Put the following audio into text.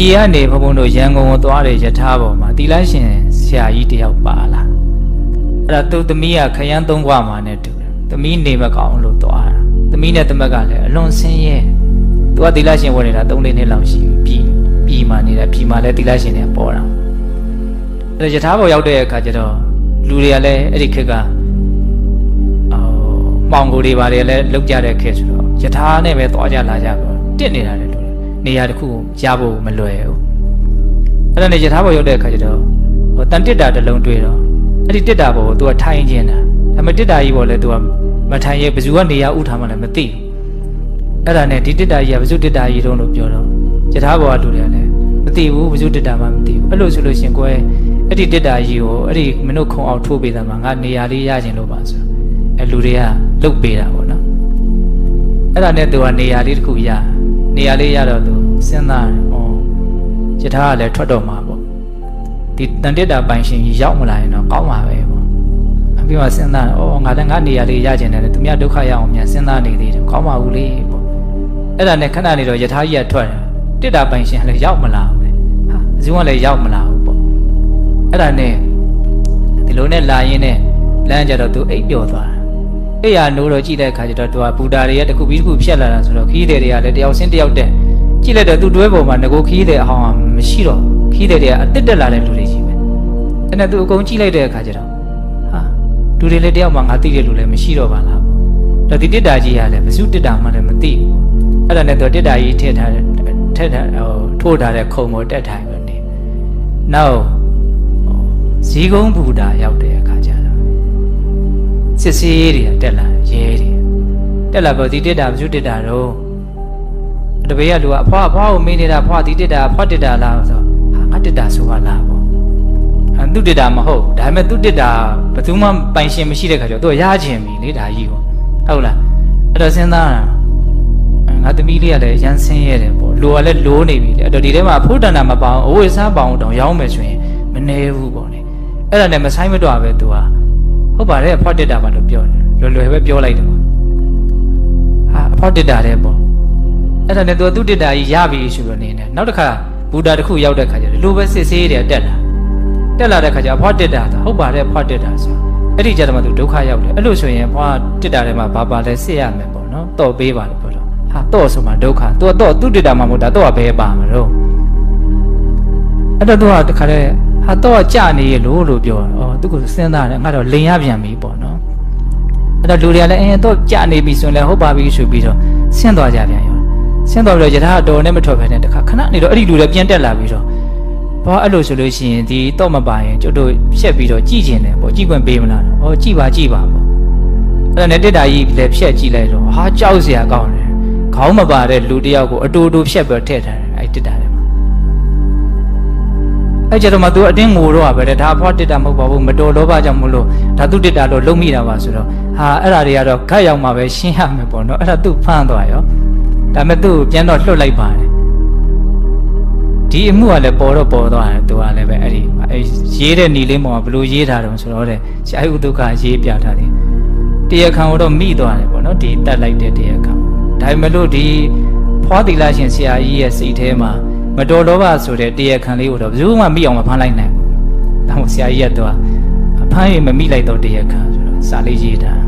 ပြည်ကနေဘုံဘုံတို့ရန်ကုန်ကိုသွားတယ်ယထာပေါ်မှာတီလာရှင်ဆရာကြီးတယောက်ပါလာအဲ့ဒါသူသမီးကခရမ်းသုံးခွမှာနဲ့တူတယ်သမီးနေမကောင်းလို့သွားတာသမီးနဲ့တမက်ကလည်းအလွန်ဆင်းရဲသူကတီလာရှင်ဝင်နေတာ၃လေးနှစ်လောက်ရှိပြီပြည်ပြည်မှာနေတယ်ပြည်မှာလည်းတီလာရှင်တွေပေါ်တာအဲ့ဒါယထာပေါ်ရောက်တဲ့အခါကျတော့လူတွေကလည်းအဲ့ဒီခေတ်ကအော်မောင်ကိုတွေပါတယ်လည်းလောက်ကြတဲ့ခေတ်ဆိုတော့ယထာနဲ့ပဲသွားကြလာကြတော့တစ်နေတာလေလူတွေ နေရာတစ်ခုကိုရဖို့မလွယ်ဘူး အဲ့ဒါနဲ့ယထာဘောရောက်တဲ့အခါကျတော့ဟိုတန်တစ်တာတစ်လုံးတွေ့တော့အဲ့ဒီတစ်တာဘောကို तू ကထိုင်ခြင်းတာဒါပေမဲ့တစ်တာကြီးဘောလည်း तू ကမထိုင်ရဲဘယ်သူကနေရာဥထားမှလည်းမသိဘူးအဲ့ဒါနဲ့ဒီတစ်တာကြီးကဘယ်သူတစ်တာကြီးတုံးလို့ပြောတော့ယထာဘောကလူတွေကလည်းမသိဘူးဘယ်သူတစ်တာမှမသိဘူးအဲ့လိုဆိုလို့ရှင်ကွယ်အဲ့ဒီတစ်တာကြီးကိုအဲ့ဒီမနုခုံအောင်ထိုးပေးတာမှာငါနေရာလေးရခြင်းလို့ပါဆိုအဲ့လူတွေကလုတ်ပေးတာပေါ့နော်အဲ့ဒါနဲ့ तू ကနေရာလေးတစ်ခုရ နေရာလေးရတော့ तू စဉ်းစားတယ်ဩယထာကလည်းထွက်တော့မှာပေါ့ဒီတန်တက်တာပိုင်ရှင်ကြီးရောက်မလာရင်တော့ကောင်းမှာပဲပေါ့အပြီးမှစဉ်းစားတယ်ဩငါလည်းငါနေရာလေးရကျင်တယ်လေသူများဒုက္ခရအောင်မြန်စဉ်းစားနေသေးတယ်ကောင်းပါဘူးလေပေါ့အဲ့ဒါနဲ့ခဏနေတော့ယထာကြီးကထွက်တယ်တက်တာပိုင်ရှင်ကလည်းရောက်မလာဘူးလေဟာအစည်းကလည်းရောက်မလာဘူးပေါ့အဲ့ဒါနဲ့ဒီလိုနဲ့လာရင်းနဲ့လမ်းကြတော့သူအိပ်ပျော်သွားတယ် အဲ့ရနိုးတော့ကြည့်တဲ့အခါကျတော့သူကဘူတာတွေရဲ့တစ်ခုပြီးတစ်ခုဖြတ်လာတာဆိုတော့ခီးတဲ့တွေကလည်းတယောက်ချင်းတယောက်တက်ကြည့်လိုက်တော့သူတွဲပေါ်မှာငကိုခီးတဲ့အဟောင်းကမရှိတော့ခီးတဲ့တွေကအတစ်တက်လာတဲ့လူတွေကြီးပဲအဲ့နဲ့သူအကုန်ကြည့်လိုက်တဲ့အခါကျတော့ဟာလူတွေလည်းတယောက်မှငါသိတဲ့လူလည်းမရှိတော့ပါလားပေါ့ဒါဒီတစ်တာကြီးကလည်းဘယ်သူတစ်တာမှလည်းမသိဘူးအဲ့ဒါနဲ့သူတစ်တာကြီးထည့်ထားတဲ့ထည့်ထားဟိုထိုးထားတဲ့ခုံပေါ်တက်ထိုင်ပဲနေနောက်ဇီကုန်းဘူတာရောက်တဲ့အခါကျတော့ စစ်စေးတွေကတက်လာရဲတွေတက်လာတော့ဒီတက်တာဘယ်သူတက်တာတော့တပည့်ကလူကအဖွားအဖွားကိုမေးနေတာဖွားဒီတက်တာဖွားတက်တာလားဆိုဟာငါတက်တာဆိုပါလားပေါ့အဲသူတက်တာမဟုတ်ဒါပေမဲ့သူတက်တာဘယ်သူမှပိုင်ရှင်မရှိတဲ့ခါကျတော့သူကရချင်ပြီလေဒါကြီးကိုဟုတ်လားအဲ့တော့စဉ်းစားတာငါသမီးလေးကလည်းရမ်းဆင်းရဲတယ်ပေါ့လိုကလည်းလိုနေပြီလေအဲ့တော့ဒီထဲမှာဖုဒ္ဒနာမပေါအောင်အဝိစားပေါအောင်တောင်ရောင်းမယ်ဆိုရင်မနေဘူးပေါ့လေအဲ့ဒါနဲ့မဆိုင်မတော့ပဲသူက ဟုတ်ပါတယ်အဖေါ်တက်တာပါလို့ပြောတယ်လွယ်လွယ်ပဲပြောလိုက်တယ်ပေါ့ဟာအဖေါ်တက်တာတဲ့ပေါ့အဲ့ဒါနဲ့သူကသူတက်တာကြီးရပြီဆိုတော့နေတယ်နောက်တစ်ခါဘူတာတစ်ခုရောက်တဲ့ခါကျတော့လိုပဲစစ်ဆေးတယ်တက်လာတက်လာတဲ့ခါကျအဖေါ်တက်တာဟုတ်ပါတယ်အဖေါ်တက်တာဆိုအဲ့ဒီကြတော့မှသူဒုက္ခရောက်တယ်အဲ့လိုဆိုရင်အဖေါ်တက်တာထဲမှာဘာပါလဲစစ်ရမယ်ပေါ့နော်တော့ပေးပါလို့ပြောတော့ဟာတော့ဆိုမှဒုက္ခသူကတော့သူတက်တာမှမဟုတ်တာတော့ဘယ်ပါမှာတော့အဲ့တော့သူကတခါတည်း ဟာတော့ကြနေရလို့လို့ပြောတယ်။အော်သူကစဉ်းစားတယ်ငါတော့လိန်ရပြန်ပြီပေါ့နော်။အဲ့တော့လူတွေကလည်းအင်းတော့ကြနေပြီဆိုရင်လည်းဟုတ်ပါပြီဆိုပြီးတော့ဆင်းသွားကြပြန်ရော။ဆင်းသွားပြီးတော့ယထာတော်နဲ့မထွက်ဘဲနဲ့တခါခဏနေတော့အဲ့ဒီလူတွေပြန်တက်လာပြီးတော့ဘာအဲ့လိုဆိုလို့ရှိရင်ဒီတော့မပါရင်ကျတို့ဖြက်ပြီးတော့ကြည်ကျင်တယ်ပေါ့ကြည်ခွင့်ပေးမလား။အော်ကြည်ပါကြည်ပါပေါ့။အဲ့ဒါနဲ့တက်တာကြီးလည်းဖြက်ကြည့်လိုက်တော့ဟာကြောက်စရာကောင်းတယ်။ခေါင်းမပါတဲ့လူတယောက်ကိုအတူတူဖြက်ပြီးထည့်ထားတယ်အဲ့တက်တာထဲမှာ အဲ့ကျတော့မှသူအတင်းငိုတော့ပဲတဲ့ဒါအဖွားတစ်တာမဟုတ်ပါဘူးမတော်လောဘကြောင့်မလို့ဒါသူတစ်တာလို့လုံးမိတာပါဆိုတော့ဟာအဲ့ဒါတွေကတော့ခတ်ရောက်မှပဲရှင်းရမယ်ပေါ့နော်အဲ့ဒါသူဖမ်းသွားရောဒါပေမဲ့သူ့ကိုပြန်တော့လှုပ်လိုက်ပါတယ်ဒီအမှုကလည်းပေါ်တော့ပေါ်သွားတယ်သူကလည်းပဲအဲ့ဒီအဲ့ရေးတဲ့ညီလေးမောင်ကဘလို့ရေးထားတယ်ဆိုတော့တဲ့ဆရာဥဒုက္ခရေးပြထားတယ်တရားခံကိုတော့မိသွားတယ်ပေါ့နော်ဒီတတ်လိုက်တဲ့တရားခံဒါပေမဲ့လို့ဒီဖွားတိလာရှင်ဆရာကြီးရဲ့စိတ်ထဲမှာ မတော်လောဘဆိုတဲ့တရားခံလေးကိုတော့ဘယ်သူမှမိအောင်မဖမ်းလိုက်နိုင်ဘူး။ဒါမှဆရာကြီးကတော့ဖမ်းရင်မမိလိုက်တော့တရားခံဆိုတော့စာလေးရေးတာ